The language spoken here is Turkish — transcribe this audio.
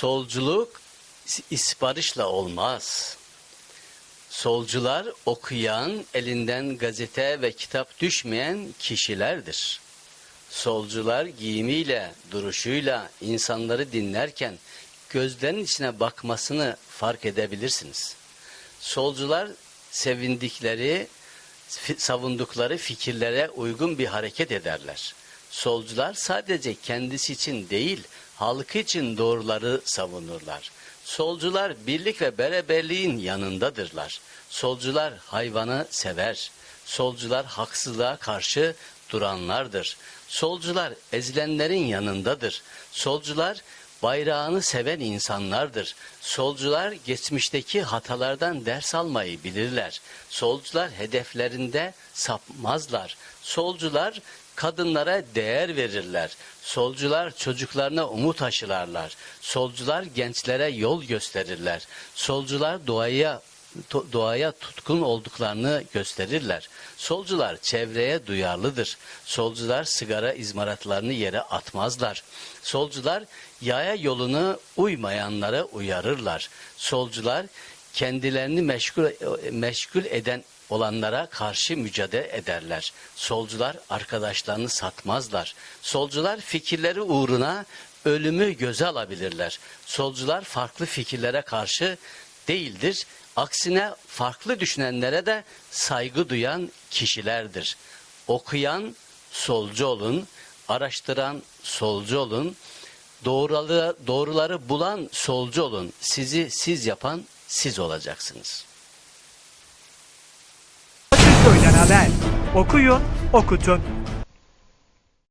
Solculuk isparişle olmaz. Solcular okuyan, elinden gazete ve kitap düşmeyen kişilerdir. Solcular giyimiyle, duruşuyla insanları dinlerken gözlerinin içine bakmasını fark edebilirsiniz. Solcular sevindikleri, savundukları fikirlere uygun bir hareket ederler. Solcular sadece kendisi için değil, halkı için doğruları savunurlar. Solcular birlik ve beraberliğin yanındadırlar. Solcular hayvanı sever. Solcular haksızlığa karşı duranlardır. Solcular ezilenlerin yanındadır. Solcular bayrağını seven insanlardır. Solcular geçmişteki hatalardan ders almayı bilirler. Solcular hedeflerinde sapmazlar. Solcular kadınlara değer verirler. Solcular çocuklarına umut aşılarlar. Solcular gençlere yol gösterirler. Solcular doğaya doğaya tutkun olduklarını gösterirler. Solcular çevreye duyarlıdır. Solcular sigara izmaratlarını yere atmazlar. Solcular yaya yolunu uymayanlara uyarırlar. Solcular kendilerini meşgul meşgul eden olanlara karşı mücadele ederler. Solcular arkadaşlarını satmazlar. Solcular fikirleri uğruna ölümü göze alabilirler. Solcular farklı fikirlere karşı değildir. Aksine farklı düşünenlere de saygı duyan kişilerdir. Okuyan solcu olun, araştıran solcu olun, doğruları, doğruları bulan solcu olun. Sizi siz yapan siz olacaksınız. Akılköy'den haber. Okuyun, okutun.